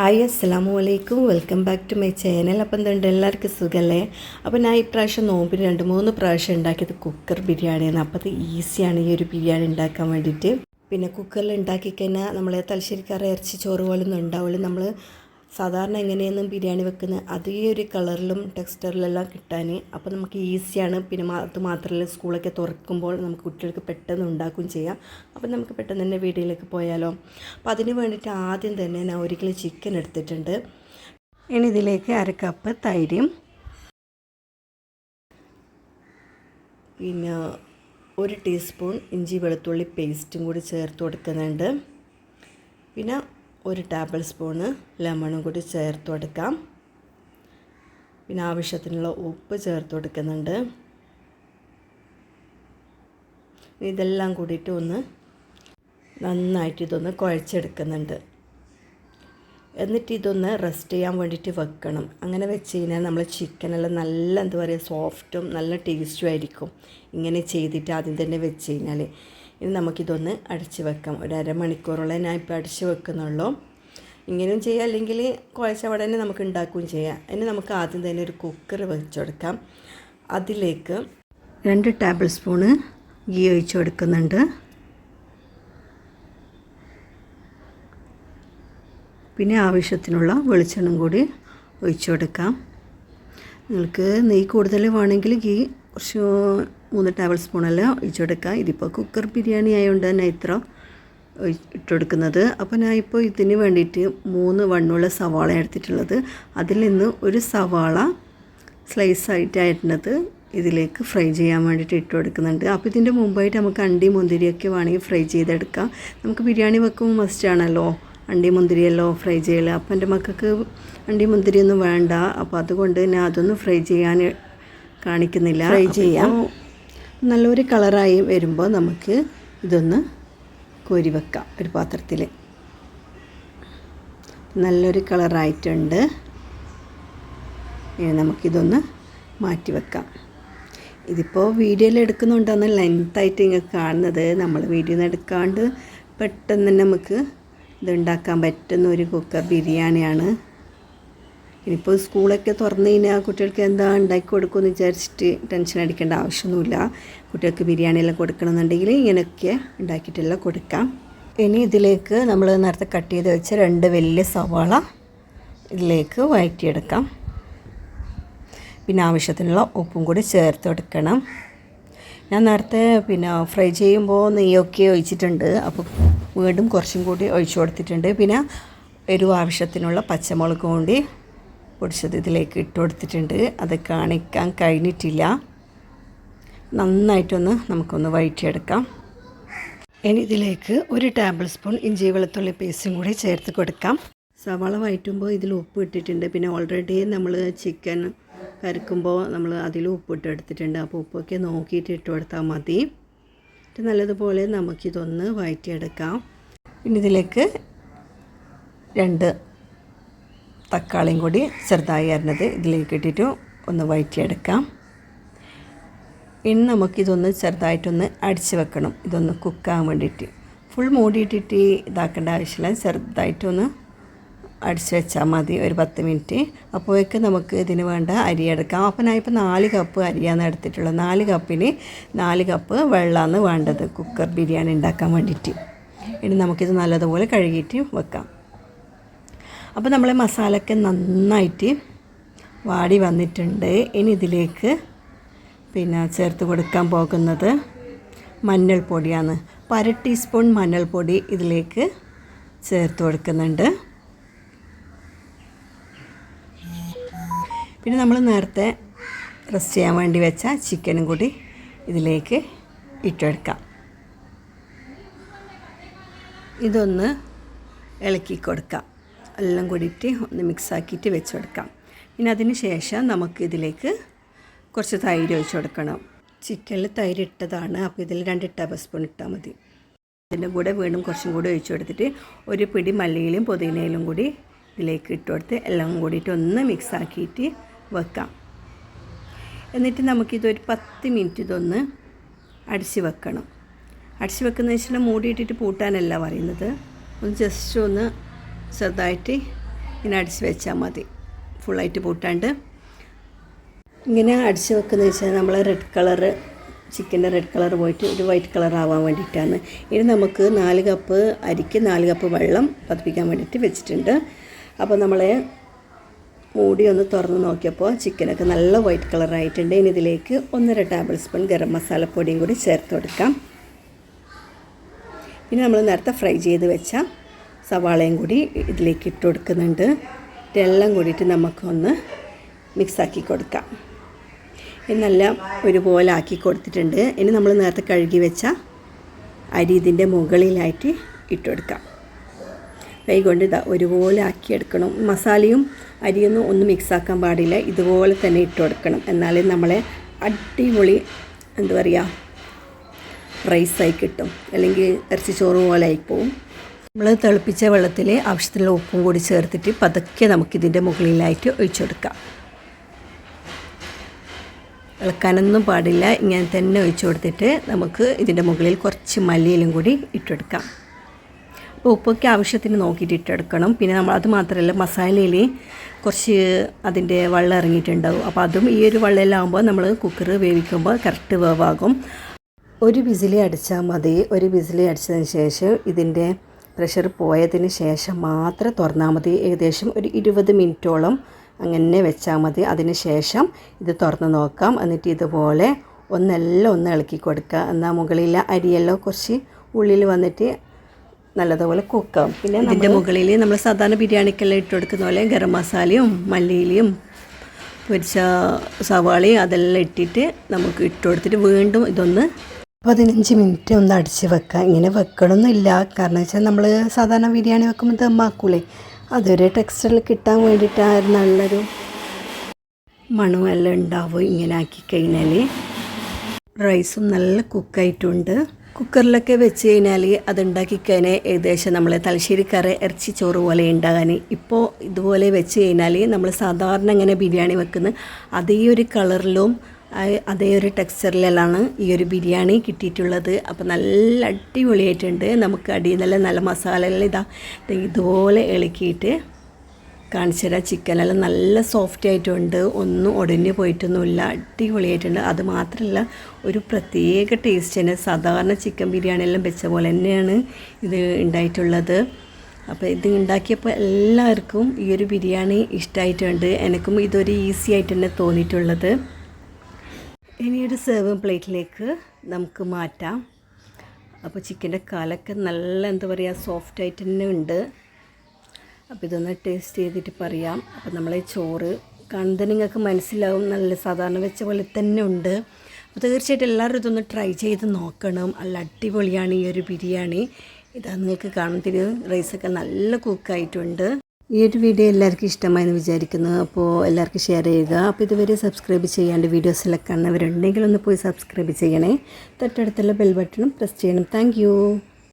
Hi അസ്സലാമു അലൈക്കും welcome back to my channel അപ്പം എന്തുണ്ട്? എല്ലാവർക്കും സുഖമല്ലേ അപ്പോൾ ഞാൻ ഇപ്രാവശ്യം നോമ്പിന് രണ്ട് മൂന്ന് പ്രാവശ്യം ഉണ്ടാക്കിയത് കുക്കർ ബിരിയാണിയാണ് അപ്പോൾ അത് ഈസിയാണ് ഈ ഒരു ബിരിയാണി ഉണ്ടാക്കാൻ വേണ്ടിയിട്ട്. പിന്നെ കുക്കറിൽ ഉണ്ടാക്കി കഴിഞ്ഞാൽ നമ്മൾ തലശ്ശേരിക്കാർ ഇറച്ചി ചോറ് പോലൊന്നും ഉണ്ടാവുള്ളൂ നമ്മൾ സാധാരണ എങ്ങനെയൊന്നും ബിരിയാണി വെക്കുന്നത് അതേ ഒരു കളറിലും ടെക്സ്റ്ററിലെല്ലാം കിട്ടാൻ അപ്പോൾ നമുക്ക് ഈസിയാണ്. പിന്നെ അത് മാത്രമല്ല സ്കൂളൊക്കെ തുറക്കുമ്പോൾ നമുക്ക് കുട്ടികൾക്ക് പെട്ടെന്ന് ഉണ്ടാക്കുകയും ചെയ്യാം. അപ്പോൾ നമുക്ക് പെട്ടെന്ന് തന്നെ വീട്ടിലേക്ക് പോയാലോ. അപ്പോൾ അതിന് വേണ്ടിയിട്ട് ആദ്യം തന്നെ ഞാൻ ഒരു കിലോ ചിക്കൻ എടുത്തിട്ടുണ്ട്. ഇനി ഇതിലേക്ക് അര കപ്പ് തൈരും. പിന്നെ ഒരു ടീസ്പൂൺ ഇഞ്ചി വെളുത്തുള്ളി പേസ്റ്റും കൂടി ചേർത്ത് കൊടുക്കുന്നുണ്ട്. പിന്നെ ഒരു ടേബിൾ സ്പൂണ് ലെമണും കൂടി ചേർത്ത് കൊടുക്കാം പിന്നെ ആവശ്യത്തിനുള്ള ഉപ്പ് ചേർത്ത് കൊടുക്കുന്നുണ്ട് ഇതെല്ലാം കൂടിയിട്ട് ഒന്ന് നന്നായിട്ട് ഇതൊന്ന് കുഴച്ചെടുക്കുന്നുണ്ട്. എന്നിട്ട് ഇതൊന്ന് റെസ്റ്റ് ചെയ്യാൻ വേണ്ടിയിട്ട് വെക്കണം. അങ്ങനെ വെച്ച് കഴിഞ്ഞാൽ നമ്മൾ ചിക്കനെല്ലാം നല്ല എന്താ പറയുക സോഫ്റ്റും നല്ല ടേസ്റ്റും ആയിരിക്കും. ഇങ്ങനെ ചെയ്തിട്ട് ആദ്യം തന്നെ വെച്ച് കഴിഞ്ഞാൽ ഇനി നമുക്കിതൊന്ന് അടച്ച് വെക്കാം. ഒരു അരമണിക്കൂറോളം ഞാൻ ഇപ്പോൾ അടച്ച് വെക്കുന്നുള്ളൂ. ഇങ്ങനെയും ചെയ്യാം. അല്ലെങ്കിൽ കുഴച്ച ഉടനെ നമുക്ക് ഉണ്ടാക്കുകയും ചെയ്യാം. ഇനി നമുക്ക് ആദ്യം തന്നെ ഒരു കുക്കർ വെച്ചെടുക്കാം അതിലേക്ക് രണ്ട് ടേബിൾ സ്പൂണ് ഗീ ഒഴിച്ചു കൊടുക്കുന്നുണ്ട്. പിന്നെ ആവശ്യത്തിനുള്ള വെളിച്ചെണ്ണം കൂടി ഒഴിച്ചു കൊടുക്കാം. നിങ്ങൾക്ക് നെയ്യ് കൂടുതൽ വേണമെങ്കിൽ ഗീ കുറച്ച് മൂന്ന് ടേബിൾ സ്പൂണെല്ലാം ഒഴിച്ചു ഇതിപ്പോൾ കുക്കർ ബിരിയാണി ആയതുകൊണ്ട് തന്നെ ഇത്ര ഇട്ടെടുക്കുന്നത്. അപ്പോൾ ഞാൻ ഇപ്പോൾ ഇതിന് വേണ്ടിയിട്ട് മൂന്ന് വണ്ണുള്ള സവാള എടുത്തിട്ടുള്ളത്. അതിൽ നിന്ന് ഒരു സവാള സ്ലൈസ് ആയിട്ട് അരിഞ്ഞത് ഇതിലേക്ക് ഫ്രൈ ചെയ്യാൻ വേണ്ടിയിട്ട് ഇട്ട് കൊടുക്കുന്നുണ്ട് അപ്പോൾ ഇതിന്റെ മുമ്പായിട്ട് നമുക്ക് അണ്ടി മുന്തിരിയൊക്കെ വേണമെങ്കിൽ ഫ്രൈ ചെയ്തെടുക്കാം. നമുക്ക് ബിരിയാണി വെക്കുമ്പോൾ മസ്റ്റ് ആണല്ലോ. അണ്ടി മുന്തിരിയല്ലോ ഫ്രൈ ചെയ്യൽ അപ്പം എന്റെ മക്കൾക്ക് അണ്ടി മുന്തിരിയൊന്നും വേണ്ട. അപ്പോൾ അതുകൊണ്ട് ഞാൻ അതൊന്ന് ഫ്രൈ ചെയ്യാൻ കാണിക്കുന്നില്ല. ഫ്രൈ ചെയ്യാം. നല്ലൊരു കളറായി വരുമ്പോൾ നമുക്ക് ഇതൊന്ന് കോരി വെക്കാം ഒരു പാത്രത്തിൽ നല്ലൊരു കളറായിട്ടുണ്ട്. ഇനി നമുക്കിതൊന്ന് മാറ്റി വെക്കാം. ഇതിപ്പോൾ വീഡിയോയിൽ എടുക്കുന്നുണ്ടെന്ന് ലെങ്ത്തായിട്ട് ഇങ്ങനെ കാണുന്നത്. നമ്മൾ വീഡിയോ എടുക്കാണ്ട് പെട്ടെന്ന് തന്നെ നമുക്ക് ഇതുണ്ടാക്കാൻ പറ്റുന്ന ഒരു കുക്കർ ബിരിയാണിയാണ്. ഇനിയിപ്പോൾ സ്കൂളൊക്കെ തുറന്നു കഴിഞ്ഞാൽ കുട്ടികൾക്ക് എന്താ ഉണ്ടാക്കി കൊടുക്കുമെന്ന് വിചാരിച്ചിട്ട് ടെൻഷൻ അടിക്കേണ്ട ആവശ്യമൊന്നുമില്ല. കുട്ടികൾക്ക് ബിരിയാണിയെല്ലാം കൊടുക്കണമെന്നുണ്ടെങ്കിൽ ഇങ്ങനെയൊക്കെ ഉണ്ടാക്കിയിട്ടെല്ലാം കൊടുക്കാം. ഇനി ഇതിലേക്ക് നമ്മൾ നേരത്തെ കട്ട് ചെയ്ത് വെച്ച രണ്ട് വലിയ സവാള ഇതിലേക്ക് വഴറ്റിയെടുക്കാം. പിന്നെ ആവശ്യത്തിനുള്ള ഉപ്പും കൂടി ചേർത്ത് കൊടുക്കണം. ഞാൻ നേരത്തെ പിന്നെ ഫ്രൈ ചെയ്യുമ്പോൾ നെയ്യൊക്കെ ഒഴിച്ചിട്ടുണ്ട്. അപ്പോൾ വീണ്ടും കുറച്ചും കൂടി ഒഴിച്ചു കൊടുത്തിട്ടുണ്ട്. പിന്നെ എരിവ് ആവശ്യത്തിനുള്ള പച്ചമുളക് കൂടി പൊടിച്ചത് ഇതിലേക്ക് ഇട്ട് കൊടുത്തിട്ടുണ്ട്. അത് കാണിക്കാൻ കഴിഞ്ഞിട്ടില്ല. നന്നായിട്ടൊന്ന് നമുക്കൊന്ന് വഴറ്റിയെടുക്കാം. ഇനി ഇതിലേക്ക് ഒരു ടേബിൾ സ്പൂൺ ഇഞ്ചി വെളുത്തുള്ളി പേസ്റ്റും കൂടി ചേർത്ത് കൊടുക്കാം. സവാള വഴറ്റുമ്പോൾ ഇതിൽ ഉപ്പ് ഇട്ടിട്ടുണ്ട്. പിന്നെ ഓൾറെഡി നമ്മൾ ചിക്കൻ കരുക്കുമ്പോൾ നമ്മൾ അതിൽ ഉപ്പിട്ട് എടുത്തിട്ടുണ്ട്. അപ്പോൾ ഉപ്പൊക്കെ നോക്കിയിട്ട് ഇട്ട് കൊടുത്താൽ മതി. നല്ലതുപോലെ നമുക്കിതൊന്ന് വഴറ്റിയെടുക്കാം. പിന്നെ ഇതിലേക്ക് രണ്ട് തക്കാളിയും കൂടി ചെറുതായി അരിഞ്ഞത് ഇതിലേക്ക് ഇട്ടിട്ട് ഒന്ന് വഴറ്റിയെടുക്കാം. ഇനി നമുക്കിതൊന്ന് ചെറുതായിട്ടൊന്ന് അടിച്ച് വെക്കണം. ഇതൊന്ന് കുക്കാൻ വേണ്ടിയിട്ട്. ഫുൾ മൂടിയിട്ടിട്ട് ഇതാക്കേണ്ട ആവശ്യമില്ല. ചെറുതായിട്ടൊന്ന് അടിച്ച് വെച്ചാൽ മതി. ഒരു പത്ത് മിനിറ്റ്. അപ്പോഴേക്ക് നമുക്ക് ഇതിന് വേണ്ട അരി എടുക്കാം. അപ്പോൾ ഞാൻ ഇപ്പോൾ നാല് കപ്പ് അരിയാണ് എടുത്തിട്ടുള്ളത്. നാല് കപ്പിന് നാല് കപ്പ് വെള്ളമാണ് വേണ്ടത്. കുക്കർ ബിരിയാണി ഉണ്ടാക്കാൻ വേണ്ടിയിട്ട്. ഇനി നമുക്കിത് നല്ലതുപോലെ കഴുകിയിട്ട് വെക്കാം. അപ്പോൾ നമ്മളെ മസാലയൊക്കെ നന്നായിട്ട് വാടി വന്നിട്ടുണ്ട്. ഇനി ഇതിലേക്ക് പിന്നെ ചേർത്ത് കൊടുക്കാൻ പോകുന്നത് മഞ്ഞൾപ്പൊടിയാണ്. അപ്പോൾ അര ടീസ്പൂൺ മഞ്ഞൾപ്പൊടി ഇതിലേക്ക് ചേർത്ത് കൊടുക്കുന്നുണ്ട്. പിന്നെ നമ്മൾ നേരത്തെ റെസ്റ്റ് ചെയ്യാൻ വേണ്ടി വെച്ച ചിക്കനും കൂടി ഇതിലേക്ക് ഇട്ടെടുക്കാം. ഇതൊന്ന് ഇളക്കി കൊടുക്കാം. എല്ലാം കൂടിയിട്ട് ഒന്ന് മിക്സാക്കിയിട്ട് വെച്ച് കൊടുക്കാം പിന്നെ അതിന് ശേഷം നമുക്ക് ഇതിലേക്ക് കുറച്ച് തൈര് ഒഴിച്ച് കൊടുക്കണം. ചിക്കനിൽ തൈര് ഇട്ടതാണ്. അപ്പോൾ ഇതിൽ രണ്ട് ടേബിൾ സ്പൂൺ ഇട്ടാൽ മതി. ഇതിന്റെ കൂടെ വീണ്ടും കുറച്ചും കൂടി ഒഴിച്ച് കൊടുത്തിട്ട് ഒരു പിടി മല്ലിയിലും പുതിനയിലും കൂടി ഇതിലേക്ക് ഇട്ട് കൊടുത്ത് എല്ലാം കൂടിയിട്ട് ഒന്ന് മിക്സാക്കിയിട്ട് വെക്കാം. എന്നിട്ട് നമുക്കിതൊരു പത്ത് മിനിറ്റ് ഇതൊന്ന് അടിച്ച് വെക്കണം. അടിച്ച് വെക്കുന്നതെന്ന് വെച്ചാൽ മൂടിയിട്ടിട്ട് പൂട്ടാനല്ല പറയുന്നത്. ഒന്ന് ജസ്റ്റ് ഒന്ന് ചെറുതായിട്ട് ഇങ്ങനെ അടിച്ച് വെച്ചാൽ മതി. ഫുള്ളായിട്ട് പൂട്ടാണ്ട്. ഇങ്ങനെ അടിച്ച് വെക്കുന്നത് വെച്ചാൽ നമ്മൾ റെഡ് കളറ് ചിക്കന്റെ റെഡ് കളർ പോയിട്ട് ഒരു വൈറ്റ് കളർ ആവാൻ വേണ്ടിയിട്ടാണ്. ഇനി നമുക്ക് നാല് കപ്പ് അരിക്ക് നാല് കപ്പ് വെള്ളം പതിപ്പിക്കാൻ വേണ്ടിയിട്ട് വെച്ചിട്ടുണ്ട്. അപ്പോൾ നമ്മളെ മൂടി ഒന്ന് തുറന്ന് നോക്കിയപ്പോൾ ചിക്കനൊക്കെ നല്ല വൈറ്റ് കളറായിട്ടുണ്ട് ഇനി ഇതിലേക്ക് ഒന്നര ടേബിൾ സ്പൂൺ ഗരം മസാലപ്പൊടിയും കൂടി ചേർത്ത് കൊടുക്കാം. പിന്നെ നമ്മൾ നേരത്തെ ഫ്രൈ ചെയ്ത് വെച്ച സവാളയും കൂടി ഇതിലേക്ക് ഇട്ട് കൊടുക്കുന്നുണ്ട്. ഇതെല്ലാം കൂടിയിട്ട് നമുക്കൊന്ന് മിക്സാക്കി കൊടുക്കാം. എന്നെല്ലാം ഒരുപോലെ ആക്കി കൊടുത്തിട്ടുണ്ട്. ഇനി നമ്മൾ നേരത്തെ കഴുകി വെച്ച അരി ഇതിന്റെ മുകളിലായിട്ട് ഇട്ട് കൊടുക്കാം. കൈ കൊണ്ട് ഇതാ ഒരുപോലെ ആക്കിയെടുക്കണം മസാലയും അരിയൊന്നും ഒന്നും മിക്സാക്കാൻ പാടില്ല. ഇതുപോലെ തന്നെ ഇട്ട് കൊടുക്കണം. എന്നാലേ നമ്മളെ അടിപൊളി എന്താ പറയുക റൈസായി കിട്ടും. അല്ലെങ്കിൽ ഇറച്ചി ചോറ് പോലെ ആയിപ്പോവും നമ്മൾ തിളപ്പിച്ച വെള്ളത്തിൽ ആവശ്യത്തിനുള്ള ഉപ്പും കൂടി ചേർത്തിട്ട് പതുക്കെ നമുക്കിതിന്റെ മുകളിലായിട്ട് ഒഴിച്ചു കൊടുക്കാം. ഇളക്കാനൊന്നും പാടില്ല. ഇങ്ങനെ തന്നെ ഒഴിച്ചു കൊടുത്തിട്ട് നമുക്ക് ഇതിന്റെ മുകളിൽ കുറച്ച് മല്ലിയിലും കൂടി ഇട്ടെടുക്കാം അപ്പോൾ ഉപ്പൊക്കെ ആവശ്യത്തിന് നോക്കിയിട്ട് ഇട്ടെടുക്കണം പിന്നെ നമ്മൾ അത് മാത്രമല്ല മസാലയിൽ കുറച്ച് അതിന്റെ വെള്ളം ഇറങ്ങിയിട്ടുണ്ടാവും. അപ്പോൾ അതും ഈ ഒരു വെള്ളമെല്ലാം നമ്മൾ കുക്കർ വേവിക്കുമ്പോൾ കറക്റ്റ് വേവാകും. ഒരു വിസിലി അടിച്ചാൽ മതി. ഒരു വിസിലി അടിച്ചതിന് ശേഷം ഇതിന്റെ പ്രഷർ പോയതിന് ശേഷം മാത്രം തുറന്നാൽ മതി. ഏകദേശം ഒരു ഇരുപത് മിനിറ്റോളം അങ്ങനെ വെച്ചാൽ മതി. അതിന് ശേഷം ഇത് തുറന്ന് നോക്കാം. എന്നിട്ട് ഇതുപോലെ ഒന്നെല്ലാം ഒന്ന് ഇളക്കി കൊടുക്കുക. എന്നാൽ മുകളിലെ അരിയെല്ലാം കുറച്ച് ഉള്ളിൽ വന്നിട്ട് നല്ലതുപോലെ കുക്കാം. പിന്നെ ഇതിന്റെ മുകളിൽ നമ്മൾ സാധാരണ ബിരിയാണിക്കെല്ലാം ഇട്ട് കൊടുക്കുന്ന പോലെ ഗരം മസാലയും മല്ലിയിലയും പൊരിച്ച സവാളയും അതെല്ലാം ഇട്ടിട്ട് നമുക്ക് ഇട്ട് കൊടുത്തിട്ട് വീണ്ടും ഇതൊന്ന് പതിനഞ്ച് മിനിറ്റ് ഒന്ന് അടിച്ച് വെക്കാം. ഇങ്ങനെ വെക്കണമെന്നില്ല കാരണം വെച്ചാൽ നമ്മൾ സാധാരണ ബിരിയാണി വെക്കുമ്പോൾ ദമ്മാക്കൂലേ. അതൊരു ടെക്സ്റ്ററിൽ കിട്ടാൻ വേണ്ടിയിട്ടായിരുന്നു നല്ലൊരു മണമെല്ലാം ഉണ്ടാവും ഇങ്ങനെ ആക്കി കഴിഞ്ഞാൽ റൈസും നല്ല കുക്കായിട്ടുണ്ട് കുക്കറിലൊക്കെ വെച്ച് കഴിഞ്ഞാൽ അതുണ്ടാക്കി കഴിഞ്ഞാൽ ഏകദേശം നമ്മൾ തലശ്ശേരിക്കറി ഇറച്ചി ചോറ് പോലെ ഉണ്ടാകാൻ ഇപ്പോൾ ഇതുപോലെ വെച്ച് കഴിഞ്ഞാൽ നമ്മൾ സാധാരണ ഇങ്ങനെ ബിരിയാണി വെക്കുന്ന അതേ ഒരു കളറിലും അതേ ഒരു ടെക്സ്ചറിലാണ് ഈ ഒരു ബിരിയാണി കിട്ടിയിട്ടുള്ളത്. അപ്പോൾ നല്ല അടിപൊളിയായിട്ടുണ്ട്. നമുക്ക് അടിയിൽ നല്ല നല്ല മസാലകൾ ഇതാ ഇതുപോലെ ഇളക്കിയിട്ട് തരാം ചിക്കനെല്ലാം നല്ല സോഫ്റ്റ് ആയിട്ടുണ്ട്. ഒന്നും ഒടിഞ്ഞു പോയിട്ടൊന്നുമില്ല. അടിപൊളിയായിട്ടുണ്ട്. അത് മാത്രമല്ല ഒരു പ്രത്യേക ടേസ്റ്റ് തന്നെ. സാധാരണ ചിക്കൻ ബിരിയാണി എല്ലാം വെച്ച പോലെ തന്നെയാണ് ഇത് ഉണ്ടായിട്ടുള്ളത്. അപ്പോൾ ഇത് ഉണ്ടാക്കിയപ്പോൾ എല്ലാവർക്കും ഈ ഒരു ബിരിയാണി ഇഷ്ടമായിട്ടുണ്ട് എനിക്കും ഇതൊരു ഈസി ആയിട്ട് തന്നെ തോന്നിയിട്ടുള്ളത്. ഇനി ഒരു സെർവിങ് പ്ലേറ്റിലേക്ക് നമുക്ക് മാറ്റാം. അപ്പോൾ ചിക്കന്റെ കാലൊക്കെ നല്ല എന്താ പറയുക സോഫ്റ്റ് ആയിട്ട് തന്നെ ഉണ്ട്. അപ്പോൾ ഇതൊന്ന് ടേസ്റ്റ് ചെയ്തിട്ട് പറയാം. അപ്പോൾ നമ്മളെ ചോറ് കാണുന്നത് നിങ്ങൾക്ക് മനസ്സിലാവും നല്ല സാധാരണ വെച്ച പോലെ തന്നെ ഉണ്ട്. അപ്പോൾ തീർച്ചയായിട്ടും എല്ലാവരും ഇതൊന്ന് ട്രൈ ചെയ്ത് നോക്കണം. നല്ല അടിപൊളിയാണ് ഈ ഒരു ബിരിയാണി. ഇതാ നിങ്ങൾക്ക് കാണുന്നതിന് റൈസൊക്കെ നല്ല കുക്കായിട്ടുണ്ട് ഈ ഒരു വീഡിയോ എല്ലാവർക്കും ഇഷ്ടമായെന്ന് വിചാരിക്കുന്നു. അപ്പോൾ എല്ലാവർക്കും ഷെയർ ചെയ്യുക. അപ്പോൾ ഇതുവരെ സബ്സ്ക്രൈബ് ചെയ്യാണ്ട് വീഡിയോസിലൊക്കെ കാണുന്നവരുണ്ടെങ്കിൽ ഒന്ന് പോയി സബ്സ്ക്രൈബ് ചെയ്യണേ. തൊട്ടടുത്തുള്ള ബെൽ ബട്ടണും പ്രസ് ചെയ്യണം. താങ്ക്